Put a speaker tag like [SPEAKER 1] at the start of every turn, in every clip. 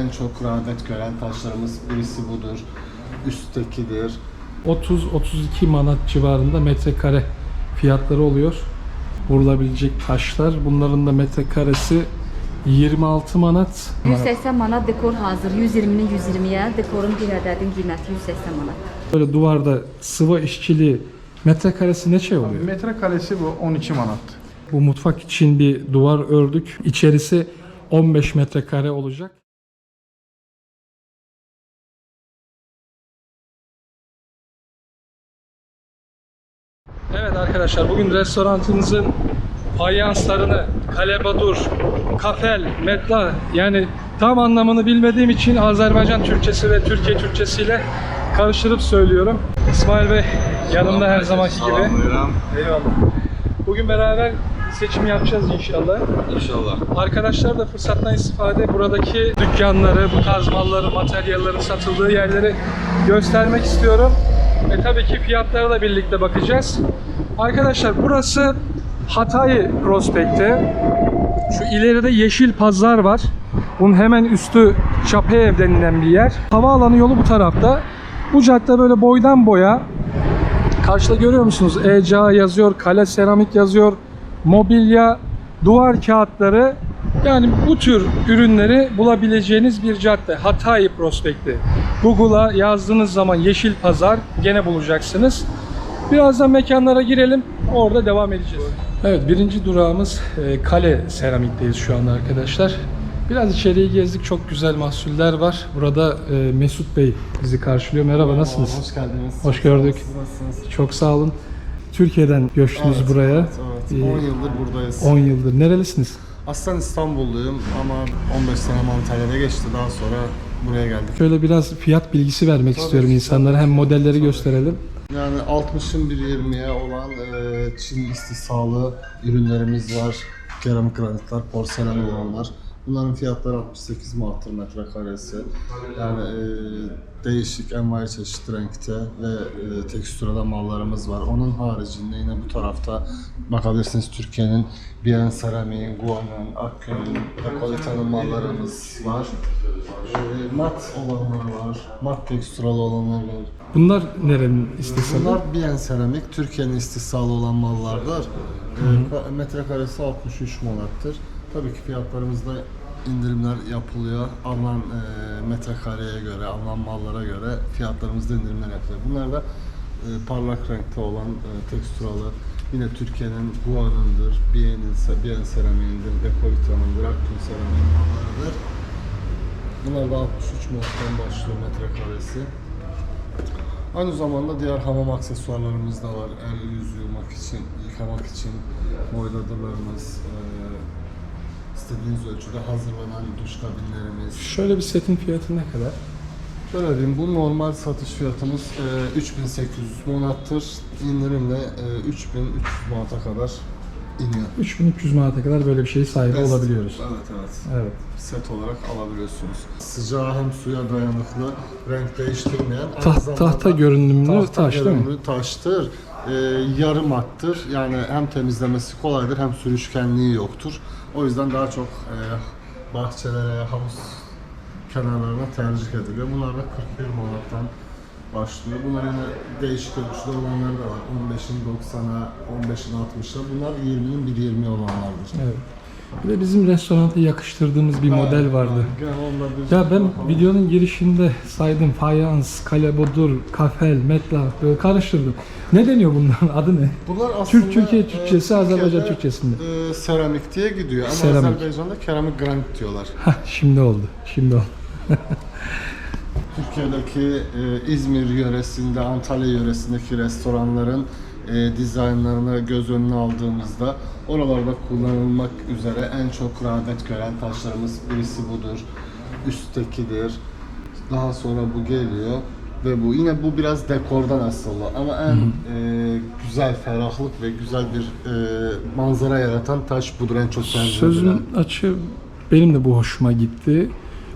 [SPEAKER 1] en çok rağbet gören taşlarımız birisi budur. Üsttekidir.
[SPEAKER 2] 30-32 manat civarında metrekare fiyatları oluyor. Vurulabilecek taşlar. Bunların da metrekaresi 26 manat.
[SPEAKER 3] 180 manat dekor hazır. 120-ni 120-yə, dekorun bir ədədin qiyməti 180 manat.
[SPEAKER 2] Böyle duvarda sıva işçiliği metrekaresi ne şey oluyor?
[SPEAKER 4] Metrekaresi bu 12 manat.
[SPEAKER 2] Bu mutfak için bir duvar ördük. İçerisi 15 metrekare olacak. Evet arkadaşlar bugün restoranımızın fayanslarını Kalebadur, Kafel, Metla yani tam anlamını bilmediğim için Azerbaycan Türkçesi ve Türkiye Türkçesiyle karıştırıp söylüyorum. İsmail Bey yanımda her zamanki gibi. Eyvallah. Bugün beraber seçim yapacağız inşallah.
[SPEAKER 5] İnşallah.
[SPEAKER 2] Arkadaşlar da fırsattan istifade buradaki dükkanları, bu tarz malları, materyallerin satıldığı yerleri göstermek istiyorum. Ve tabii ki fiyatlara da birlikte bakacağız. Arkadaşlar burası Hatay Prospekti. Şu ileride Yeşil Pazar var. Bunun hemen üstü Çapaev denilen bir yer. Havaalanı yolu bu tarafta. Bu cadde böyle boydan boya Karşıda görüyor musunuz? ECA yazıyor, kale seramik yazıyor, mobilya, duvar kağıtları. Yani bu tür ürünleri bulabileceğiniz bir cadde. Hatay Prospekti. Google'a yazdığınız zaman Yeşil Pazar gene bulacaksınız. Birazdan mekanlara girelim. Orada devam edeceğiz. Evet birinci durağımız e, kale seramikteyiz şu anda arkadaşlar. Biraz içeriği gezdik. Çok güzel mahsuller var. Burada e, Mesut Bey bizi karşılıyor. Merhaba nasılsınız?
[SPEAKER 1] Hoş geldiniz.
[SPEAKER 2] Hoş gördük.
[SPEAKER 1] Nasılsınız?
[SPEAKER 2] Çok sağ olun. Türkiye'den göçtünüz
[SPEAKER 1] Evet,
[SPEAKER 2] buraya.
[SPEAKER 1] Evet, evet.
[SPEAKER 2] Ee,
[SPEAKER 1] 10 yıldır buradayız.
[SPEAKER 2] 10 yıldır. Nerelisiniz?
[SPEAKER 1] Aslen İstanbulluyum ama 15 senem Antalya'da geçti. Daha sonra buraya geldik.
[SPEAKER 2] Şöyle biraz fiyat bilgisi vermek
[SPEAKER 1] Tabii,
[SPEAKER 2] istiyorum insanlara. Hem modelleri
[SPEAKER 1] tabii.
[SPEAKER 2] gösterelim.
[SPEAKER 1] Yani 60'ın bir 20'ye olan e, Çin istisnalı ürünlerimiz var. Keramik granitler, porselen olanlar. Bunların fiyatları 68 manattır metrekaresi. Yani e, değişik envai çeşit renkte ve e, tekstürada mallarımız var. Onun haricinde yine bu tarafta bakabilirsiniz Türkiye'nin Biyen Seramiğin, Guan'ın, Akköy'ün, Dekolita'nın mallarımız var. E, mat olanlar var, mat tekstüralı olanlar var.
[SPEAKER 2] Bunlar nerenin istesini?
[SPEAKER 1] Bunlar Biyen Seramik, Türkiye'nin istisnalı olan mallardır. Ka- metrekaresi 63 manattır. Tabii ki fiyatlarımızda indirimler yapılıyor. Alınan e, metrekareye göre, alınan mallara göre fiyatlarımızda indirimler yapılıyor. Bunlar da e, parlak renkte olan e, teksturalı, yine Türkiye'nin Guan'ındır, Biyen'in, Biyen Seramiğindir, Dekolita'nındır, Akgün Seramiğin mallarıdır. Bunlar da 63 manattan başlıyor metrekaresi. Aynı zamanda diğer hamam aksesuarlarımız da var. El yüz yumak için, yıkamak için boyladırlarımız, eee istediğiniz ölçüde hazırlanan duş kabinlerimiz.
[SPEAKER 2] Şöyle bir setin fiyatı ne kadar?
[SPEAKER 1] Şöyle diyeyim, bu normal satış fiyatımız eee 3800 manattır. İndirimle eee 3300 manata kadar iniyor.
[SPEAKER 2] 3300 manata kadar böyle bir şey sahibi
[SPEAKER 1] Evet.
[SPEAKER 2] olabiliyoruz.
[SPEAKER 1] Evet evet.
[SPEAKER 2] Evet.
[SPEAKER 1] Set olarak alabiliyorsunuz. Sıcağa hem suya dayanıklı, renk değiştirmeyen. zamanda
[SPEAKER 2] tahta görünümlü
[SPEAKER 1] tahta
[SPEAKER 2] taş değil mi?
[SPEAKER 1] görünümlü taştır. Ee, yarı mattır. Yani hem temizlemesi kolaydır hem sürüşkenliği yoktur. O yüzden daha çok e, bahçelere, havuz kenarlarına tercih ediliyor. Bunlar da 41 manattan başlıyor. Bunlar yine değişik ölçüde olanları da var. 15'in 90'a, 15'in 60'a. Bunlar 20'nin 1.20 olanlardır.
[SPEAKER 2] Evet. Bir de bizim restoranta yakıştırdığımız bir model vardı.
[SPEAKER 1] Bir
[SPEAKER 2] Ya ben
[SPEAKER 1] bakalım.
[SPEAKER 2] videonun girişinde saydım fayans, kalebodur, kafel, metla böyle karıştırdım. Ne deniyor bunların adı ne?
[SPEAKER 1] Bunlar aslında
[SPEAKER 2] Türk Türkiye
[SPEAKER 1] e,
[SPEAKER 2] Türkçesi, Azerbaycan
[SPEAKER 1] Türkiye'de,
[SPEAKER 2] Türkçesinde.
[SPEAKER 1] e, seramik diye gidiyor ama
[SPEAKER 2] Seramik.
[SPEAKER 1] Azerbaycan'da keramik granit diyorlar.
[SPEAKER 2] Hah şimdi oldu. Şimdi oldu.
[SPEAKER 1] Türkiye'deki e, İzmir yöresinde, Antalya yöresindeki restoranların e, dizaynlarını göz önüne aldığımızda oralarda kullanılmak üzere en çok rağbet gören taşlarımız birisi budur. Üsttekidir. Daha sonra bu geliyor ve bu yine bu biraz dekordan aslında ama en e, güzel ferahlık ve güzel bir e, manzara yaratan taş budur en çok.
[SPEAKER 2] Sözün açı benim de bu hoşuma gitti.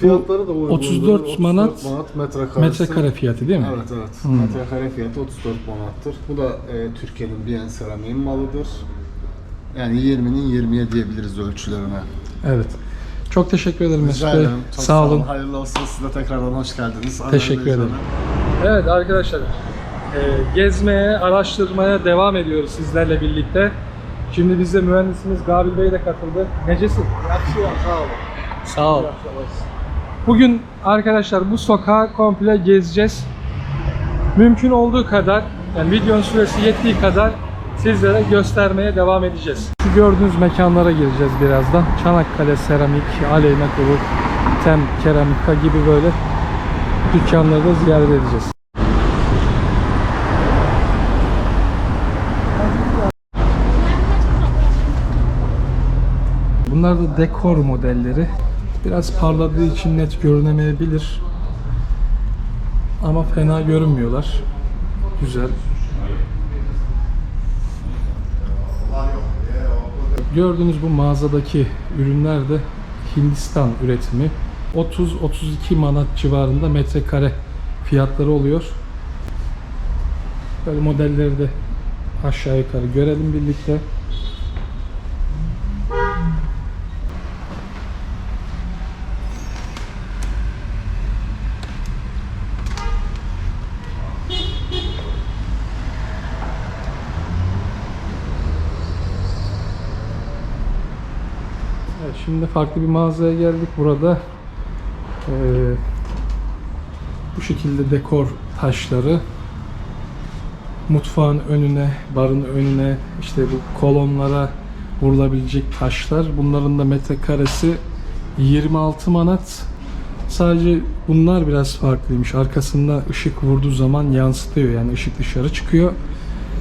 [SPEAKER 1] Fiyatları da uygundur.
[SPEAKER 2] 34 manat
[SPEAKER 1] metrekaresi.
[SPEAKER 2] Metrekare fiyatı değil mi?
[SPEAKER 1] Evet evet. Metrekare fiyatı 34 manattır. Bu da e, Türkiye'nin Biyen Seramik'in malıdır. Yani 20'nin 20'ye diyebiliriz ölçülerine.
[SPEAKER 2] Evet. Çok teşekkür ederim Mesut Bey.
[SPEAKER 1] ederim. Çok
[SPEAKER 2] Sağ olun.
[SPEAKER 1] Hayırlı olsun. Siz de tekrardan hoş geldiniz.
[SPEAKER 2] Teşekkür
[SPEAKER 1] Azerbaycan'a.
[SPEAKER 2] ederim. Evet arkadaşlar, e, gezmeye, araştırmaya devam ediyoruz sizlerle birlikte. Şimdi bizde mühendisimiz Gabil Bey de katıldı. Necesin?
[SPEAKER 1] Yaxşıyam, sağ olun.
[SPEAKER 2] Sağ ol. Bugün arkadaşlar bu sokağı komple gezeceğiz. Mümkün olduğu kadar, yani videonun süresi yettiği kadar sizlere göstermeye devam edeceğiz. Şu gördüğünüz mekanlara gireceğiz birazdan. Çanakkale Seramik, Aleyna Kuru, Tem Keramika gibi böyle dükkanları da ziyaret edeceğiz. Bunlar da dekor modelleri. Biraz parladığı için net görünemeyebilir. Ama fena görünmüyorlar. Güzel. Gördüğünüz bu mağazadaki ürünler de Hindistan üretimi. 30-32 manat civarında metrekare fiyatları oluyor. Böyle modelleri de aşağı yukarı görelim birlikte. Evet, şimdi farklı bir mağazaya geldik. Burada eee, bu şekilde dekor taşları mutfağın önüne, barın önüne, işte bu kolonlara vurulabilecek taşlar. Bunların da metrekaresi 26 manat. Sadece bunlar biraz farklıymış. Arkasında ışık vurduğu zaman yansıtıyor. Yani ışık dışarı çıkıyor.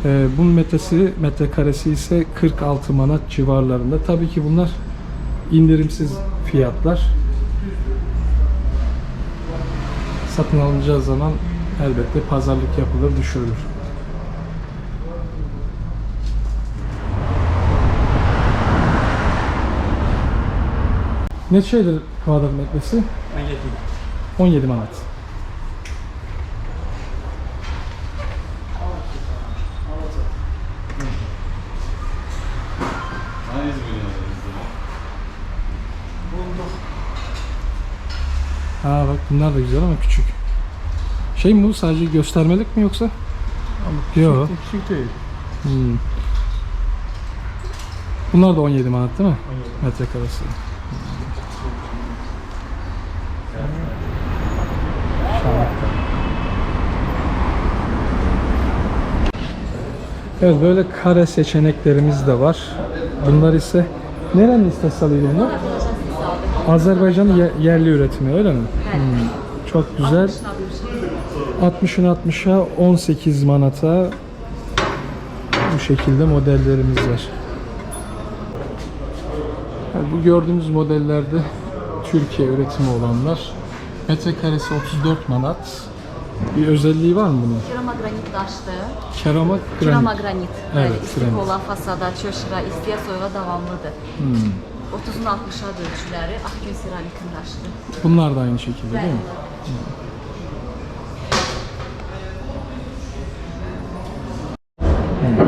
[SPEAKER 2] Ee, bunun metresi, metrekaresi ise 46 manat civarlarında. Tabii ki bunlar indirimsiz fiyatlar. Satın alınacağı zaman elbette pazarlık yapılır, düşürülür. Ne şeydir kvadrat metresi? 17. 17 manat. Ha bak bunlar da güzel ama küçük. Şey mi bu sadece göstermelik mi yoksa? Yok.
[SPEAKER 4] Küçük değil.
[SPEAKER 2] Hmm. Bunlar da 17 manat değil mi? Metrekaresi. Çanakkale. Evet böyle kare seçeneklerimiz de var. Bunlar ise nerenin istasyonuydu bunlar? Azerbaycan'ın ye- yerli üretimi öyle mi? Hmm, Çok güzel. 60'ın 60'a 18 manata bu şekilde modellerimiz var. Yani bu gördüğümüz modellerde Türkiye üretimi olanlar. Metrekaresi 34 manat. Bir özelliği var mı bunun?
[SPEAKER 3] Keramagranit daşdır.
[SPEAKER 2] Keramak
[SPEAKER 3] Kerama
[SPEAKER 2] granit.
[SPEAKER 3] granit.
[SPEAKER 2] Evet,
[SPEAKER 3] istik
[SPEAKER 2] granit.
[SPEAKER 3] olan fasada, köşkə, istiyə soyuğa davamlıdır.
[SPEAKER 2] Hmm.
[SPEAKER 3] 30-un 60-a ölçüləri Akgün daşıdır.
[SPEAKER 2] Bunlar da aynı şekilde değil mi?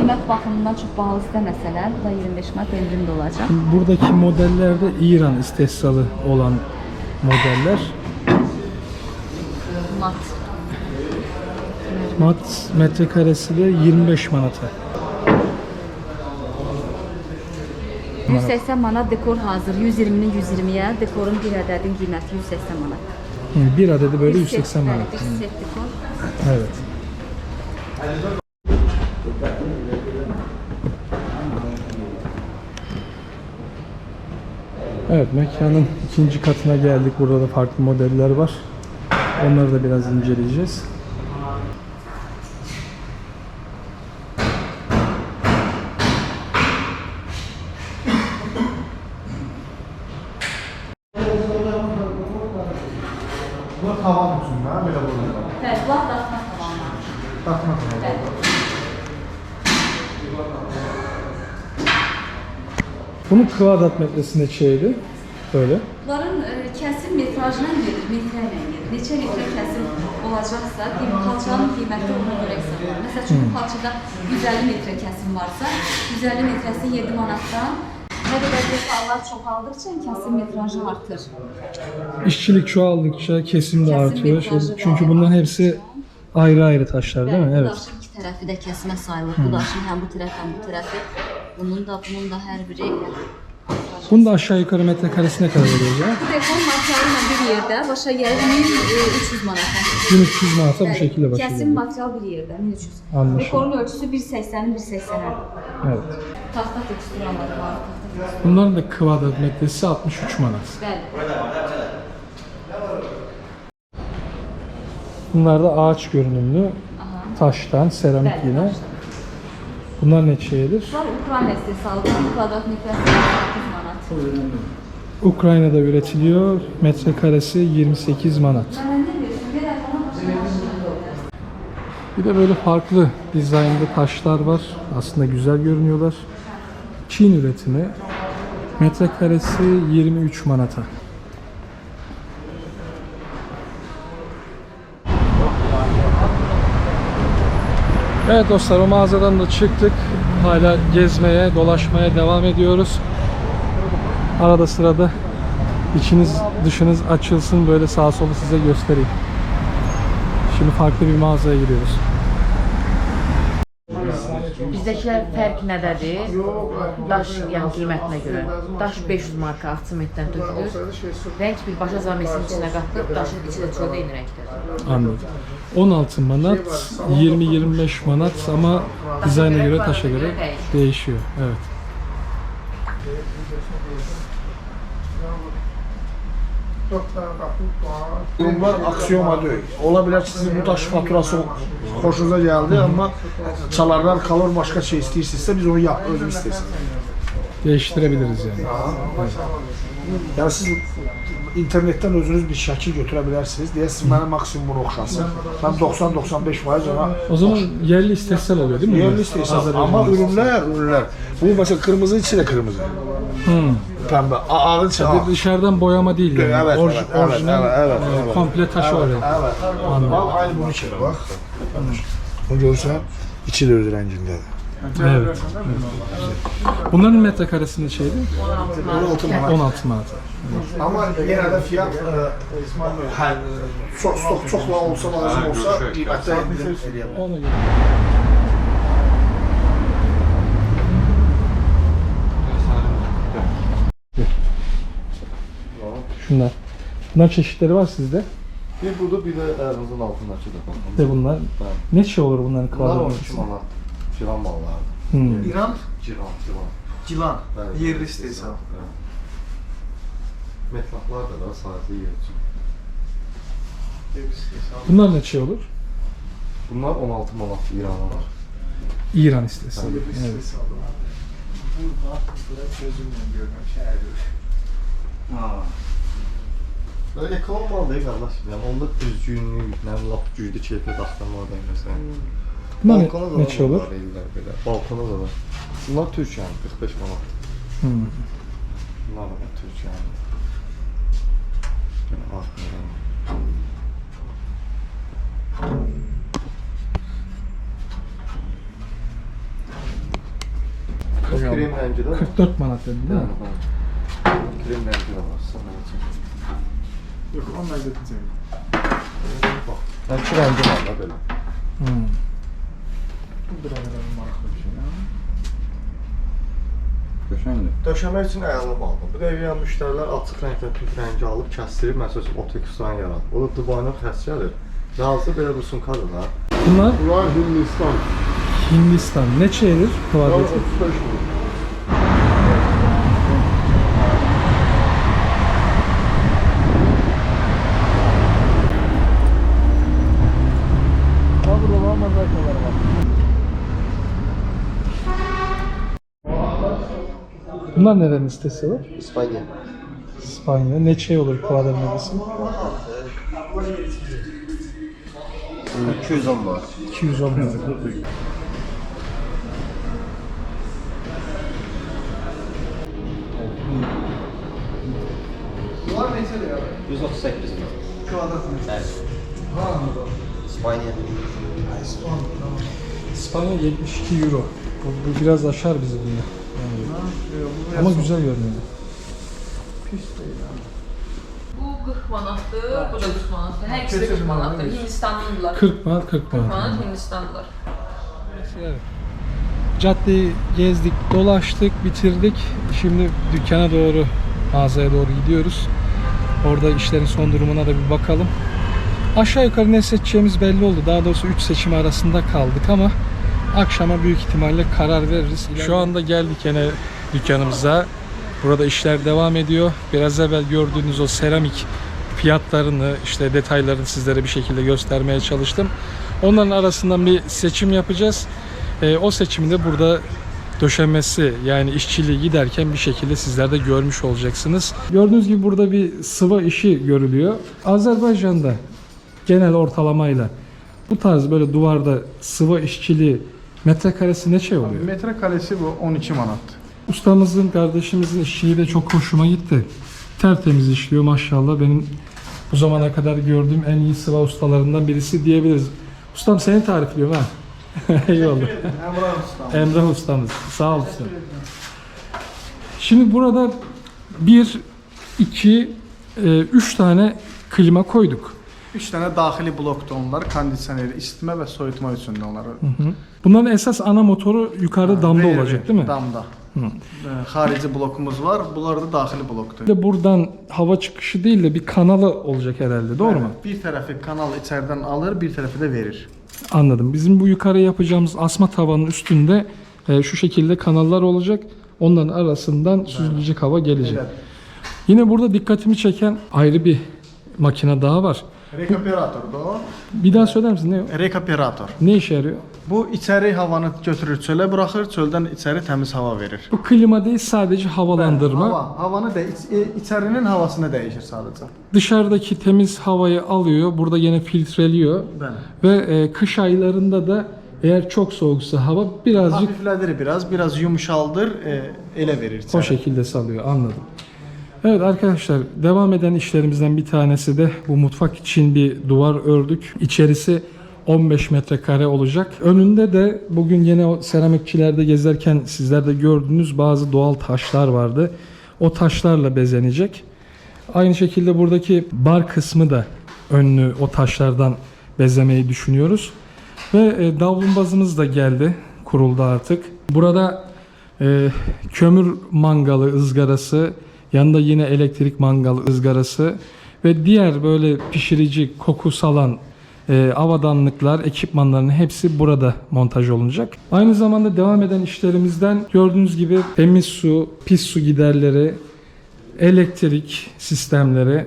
[SPEAKER 3] Qiymət baxımından çox bahalı istəməsələr, bu da 25 manat endirimdə olacaq.
[SPEAKER 2] Buradaki modellerde İran istehsalı olan modeller.
[SPEAKER 3] Mat.
[SPEAKER 2] Mat metrekaresi de 25 manata.
[SPEAKER 3] 180 manat dekor hazır. 120-nin 120-yə, dekorun bir ədədin qiyməti 180 manat.
[SPEAKER 2] Hı, Bir adedi böyle
[SPEAKER 3] Bir
[SPEAKER 2] 180
[SPEAKER 3] set,
[SPEAKER 2] manat.
[SPEAKER 3] Bir set dekor.
[SPEAKER 2] Evet. Evet mekanın ikinci katına geldik. Burada da farklı modeller var. Onları da biraz inceleyeceğiz.
[SPEAKER 4] Bu tavan üçün də, belə burada.
[SPEAKER 3] Bəli, bunlar daxma tavanlar.
[SPEAKER 4] Daxma tavan.
[SPEAKER 3] Bəli.
[SPEAKER 2] Bunun kvadrat metresine çeydi. Böyle.
[SPEAKER 3] Bunların e, kəsim metrajla gedir, metrə ilə gedir. Neçə metrə kəsim olacaqsa, qiym- xalçanın qiyməti ona görə hesablanır. Məsələn, çünki xalçada 150 metrə kəsim varsa, 150 metrəsi 7 manatdan Nə qədər detallar çoxaldıqca kəsim metrajı artır.
[SPEAKER 2] İşçilik çoğaldıkça kesim de
[SPEAKER 3] Kesim
[SPEAKER 2] artıyor.
[SPEAKER 3] metrajı da
[SPEAKER 2] Çünkü bunların hepsi ayrı ayrı taşlar değil mi? Evet.
[SPEAKER 3] Tərəfi də kəsmə sayılır. Bu daşın həm bu tərəf, həm bu tərəfi. Bunun da, bunun da hər biri
[SPEAKER 2] Bunun da aşağı yukarı metrekaresi ne kadar oluyor ya?
[SPEAKER 3] Bu dekor materialıyla bir yerdə başa gəlir 1300 manata.
[SPEAKER 2] 1300 manata bu şekilde başlıyor.
[SPEAKER 3] material bir yerdə 1300.
[SPEAKER 2] Anlaşıldı.
[SPEAKER 3] Dekorun ölçüsü 1.80-in 1.80-ə.
[SPEAKER 2] Evet.
[SPEAKER 3] Taxta teksturaları var, taxta teksturaları.
[SPEAKER 2] Bunların da kvadrat metresi 63 manat.
[SPEAKER 3] Bəli.
[SPEAKER 2] Bunlar da ağaç görünümlü. Taştan, seramik yine.
[SPEAKER 3] başda.
[SPEAKER 2] Bunlar ne şeydir?
[SPEAKER 3] Bunlar Ukrayna istehsalı. Bir kvadrat metrəsi 8 manat.
[SPEAKER 2] Ukrayna'da üretiliyor. Metrekaresi 28 manat.
[SPEAKER 3] Nə deyirsən? Bir başa
[SPEAKER 2] Bir de böyle farklı dizaynlı taşlar var. Aslında güzel görünüyorlar. Çin üretimi. Metrekaresi 23 manata. Evet dostlar o mağazadan da çıktık. Hala gezmeye, dolaşmaya devam ediyoruz. Arada sırada içiniz dışınız açılsın böyle sağa solu size göstereyim. Şimdi farklı bir mağazaya giriyoruz.
[SPEAKER 5] Bizdəki fərq nədədir? Daş, yəni qiymətinə görə. Daş 500 marka aksimətdən tökülür. Rəng birbaşa zamesin içinə qatılıb, daşın içi də çox eyni rəngdədir.
[SPEAKER 2] Anladım. 16 manat, 20-25 manat ama dizayna göre, taşa göre değişiyor. Evet.
[SPEAKER 4] Bunlar aksiyoma deyil. Ola bilər ki, sizin bu daş faturası xoşunuza gəldi, amma çalarlar kalor başqa şey istəyirsinizsə biz onu yap, özümüz istəyirsiniz.
[SPEAKER 2] Değiştirebiliriz yani.
[SPEAKER 4] Yəni siz internetdən özünüz bir şəkil götürə bilərsiniz. Deyəsiniz mənə maksimum bunu oxşasın. Mən 90-95% ona
[SPEAKER 2] O zaman yerli istehsal oluyor değil mi?
[SPEAKER 4] yerli Amma
[SPEAKER 2] malısı.
[SPEAKER 4] ürünlər, ürünlər. Bu məsələn qırmızı içi də qırmızı.
[SPEAKER 2] Hmm.
[SPEAKER 4] Pəmbə, a- ağır ağır.
[SPEAKER 2] Bir dışarıdan boyama değil yani.
[SPEAKER 4] Evet,
[SPEAKER 2] Orj-
[SPEAKER 4] evet, evet,
[SPEAKER 2] orijinal,
[SPEAKER 4] evet, evet, evet.
[SPEAKER 2] komple taşı
[SPEAKER 4] Evet,
[SPEAKER 2] oraya.
[SPEAKER 4] evet. Bak aynı bunun içi bax. Bunu görürsən, içi də öz rəngindədir.
[SPEAKER 2] Evet. Bunların metrekaresinde şeydi
[SPEAKER 4] 16 manat.
[SPEAKER 2] 16 manat.
[SPEAKER 4] Amma yenə də fiyat e, çox stok çoxla olsa lazım olsa.
[SPEAKER 2] Ona göre. Şunlar. Bunlar çeşitleri var sizde.
[SPEAKER 6] Bir burada bir de elimizin altındaki de.
[SPEAKER 2] Ve bunlar ne şey olur bunların
[SPEAKER 6] Bunlar
[SPEAKER 2] kvadrat
[SPEAKER 6] 12
[SPEAKER 2] metresi?
[SPEAKER 6] manat. Filan mallar.
[SPEAKER 2] Hmm.
[SPEAKER 7] İran
[SPEAKER 6] Ciran, ciran.
[SPEAKER 7] Cilan yerli istehsal.
[SPEAKER 6] Evet. Metlaklar da da sadece yer için.
[SPEAKER 2] Bunlar ne şey olur?
[SPEAKER 6] Bunlar 16 manat İran'a var.
[SPEAKER 2] İran istesi. Evet.
[SPEAKER 7] Burada gözümle görürüm şəhərdir.
[SPEAKER 6] Böyle ekran mal değil kardeşim. Yani onda düzgünlük, ne lap güclü keyfiyet aktarma var mesela.
[SPEAKER 2] Bunlar
[SPEAKER 6] Balkona da
[SPEAKER 2] ne, ne şey olur?
[SPEAKER 6] böyle. Balkona da var. Bunlar Türk yani 45 manat.
[SPEAKER 2] Hmm.
[SPEAKER 6] Bunlar da var Türk yani. Yani artmıyor. Krem rengi de var.
[SPEAKER 2] 44 manat dedin değil mi?
[SPEAKER 6] Krem rengi de var. Sana için.
[SPEAKER 7] Yox, onlar da.
[SPEAKER 6] Bak. Yani iki rengi var da böyle.
[SPEAKER 2] Hmm.
[SPEAKER 7] Bu bir qədər maraqlı bir şey. ya.
[SPEAKER 6] Döşəmək üçün əyalı bağlı. Bu dəqiqə müştərilər açıq rəngdən tünd rəngi alıb kəsdirib, məsəl üçün oteksan yaradır. O da Dubayına xəs gəlir. Yazı belə bu sumkadır da.
[SPEAKER 2] Bunlar
[SPEAKER 6] Bunlar Hindistan.
[SPEAKER 2] Hindistan. Ne şeydir kvadratı?
[SPEAKER 6] 35 manat.
[SPEAKER 2] Bunlar neden istesi var?
[SPEAKER 6] İspanya.
[SPEAKER 2] İspanya. Ne şey olur kvadrat metresi?
[SPEAKER 6] 210 manat.
[SPEAKER 2] 210 manat.
[SPEAKER 7] Bunlar neçədir ya?
[SPEAKER 8] 138 min.
[SPEAKER 7] Kvadrat metr.
[SPEAKER 8] İspanya.
[SPEAKER 2] İspanya 72 euro. Bu, bu biraz aşar bizi bunu. Ama güzel görünüyor.
[SPEAKER 5] Bu 40 manatdır, bu da 40 manatdır. Hər ikisi də 40 manatdır. Hindistanlıdırlar.
[SPEAKER 2] 40 manat 40 manat.
[SPEAKER 5] manat Hindistanlılar.
[SPEAKER 2] Evet. Caddeyi gezdik, dolaştık, bitirdik. Şimdi dükkana doğru, mağazaya doğru gidiyoruz. Orada işlerin son durumuna da bir bakalım. Aşağı yukarı ne seçeceğimiz belli oldu. Daha doğrusu 3 seçim arasında kaldık ama akşama büyük ihtimalle karar veririz. Şu anda geldik yine dükkanımıza. Burada işler devam ediyor. Biraz evvel gördüğünüz o seramik fiyatlarını, işte detaylarını sizlere bir şekilde göstermeye çalıştım. Onların arasından bir seçim yapacağız. Ee, o seçimi de burada döşemesi yani işçiliği giderken bir şekilde sizler de görmüş olacaksınız. Gördüğünüz gibi burada bir sıva işi görülüyor. Azerbaycan'da genel ortalamayla bu tarz böyle duvarda sıva işçiliği metrekaresi ne şey oluyor?
[SPEAKER 7] Metrekaresi bu 12 manat.
[SPEAKER 2] Ustamızın, kardeşimizin işçiliği de çok hoşuma gitti. Tertemiz işliyor maşallah. Benim bu zamana kadar gördüğüm en iyi sıva ustalarından birisi diyebiliriz. Ustam seni tarifliyorum ha. Eyvallah.
[SPEAKER 7] Emrah ustam.
[SPEAKER 2] Emrah ustamız. Sağ olsun. Şimdi burada bir, iki, e, üç tane klima koyduk.
[SPEAKER 7] 3 dənə daxili blokdur onlar, kondisioner, isitmə və soyutma üçün də onları.
[SPEAKER 2] Bunların esas ana motoru yukarıda damda
[SPEAKER 7] Verir,
[SPEAKER 2] olacak değil mi?
[SPEAKER 7] Damda. Ee, Xarici blokumuz var. Bunlar da daxili blokdur.
[SPEAKER 2] De buradan hava çıkışı değil de bir kanalı olacak herhalde. Doğru mu?
[SPEAKER 7] Bir tərəfi kanal içərdən alır, bir tərəfi də verir.
[SPEAKER 2] Anladım. Bizim bu yukarı yapacağımız asma tavanın üstünde e, şu şekilde kanallar olacak. Onların arasından süzülecek hava gelecek.
[SPEAKER 7] Elə
[SPEAKER 2] Yine burada dikkatimi çeken ayrı bir makine daha var.
[SPEAKER 7] Rekuperatordur o.
[SPEAKER 2] Bir daha söyler misin ne o?
[SPEAKER 7] Rekuperator.
[SPEAKER 2] Ne işe yarıyor?
[SPEAKER 7] Bu içəri havanı götürür çölə buraxır, çöldən içəri təmiz hava verir.
[SPEAKER 2] Bu klima değil sadece havalandırma.
[SPEAKER 7] Hava, havanı da iç, e, içərinin havasını dəyişir sadəcə.
[SPEAKER 2] Dışarıdaki temiz havayı alıyor. Burada yine filtreliyor.
[SPEAKER 7] Bəli.
[SPEAKER 2] Ve e, kış aylarında da eğer çok soğuksa hava birazcık
[SPEAKER 7] Hafiflədir biraz, biraz yumuşaldır, e, elə verir içəri.
[SPEAKER 2] O şekilde salıyor anladım. Evet arkadaşlar devam eden işlerimizden bir tanesi de bu mutfak için bir duvar ördük. İçerisi 15 metrekare olacak. Önünde de bugün yine o seramikçilerde gezerken sizler de gördüğünüz bazı doğal taşlar vardı. O taşlarla bezenecek. Aynı şekilde buradaki bar kısmı da önlü o taşlardan bezemeyi düşünüyoruz. Ve e, davlumbazımız da geldi. Kuruldu artık. Burada e, kömür mangalı ızgarası, yanında yine elektrik mangalı ızgarası ve diğer böyle pişirici koku salan e, avadanlıklar, ekipmanların hepsi burada montaj olunacak. Aynı zamanda devam eden işlerimizden gördüğünüz gibi temiz su, pis su giderleri, elektrik sistemleri.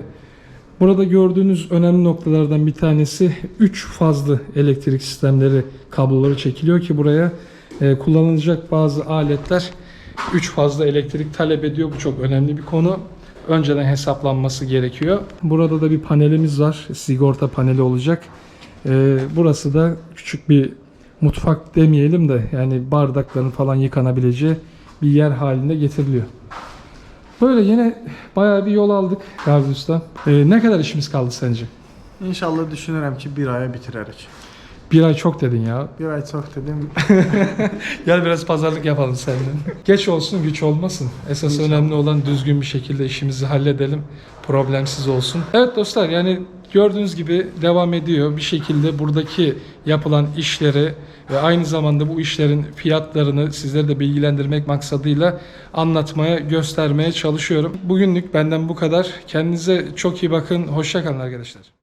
[SPEAKER 2] Burada gördüğünüz önemli noktalardan bir tanesi 3 fazlı elektrik sistemleri kabloları çekiliyor ki buraya e, kullanılacak bazı aletler 3 fazla elektrik talep ediyor. Bu çok önemli bir konu. Önceden hesaplanması gerekiyor. Burada da bir panelimiz var. Sigorta paneli olacak. E, burası da küçük bir mutfak demeyelim de yani bardakların falan yıkanabileceği bir yer haline getiriliyor. Böyle yine bayağı bir yol aldık Gazi. Ee, ne kadar işimiz kaldı sence?
[SPEAKER 7] İnşallah düşünürəm ki, bir aya bitirərik.
[SPEAKER 2] Bir ay çok dedin ya.
[SPEAKER 7] Bir ay çox dedim.
[SPEAKER 2] Gel biraz pazarlık yapalım seninle. Geç olsun güç olmasın. Esas önemli olan düzgün bir şekilde işimizi halledelim. Problemsiz olsun. Evet dostlar yani gördüğünüz gibi devam ediyor. Bir şekilde buradaki yapılan işleri ve aynı zamanda bu işlerin fiyatlarını sizlere de bilgilendirmek maksadıyla anlatmaya, göstermeye çalışıyorum. Bugünlük benden bu kadar. Kendinize çok iyi bakın. Hoşça kalın arkadaşlar.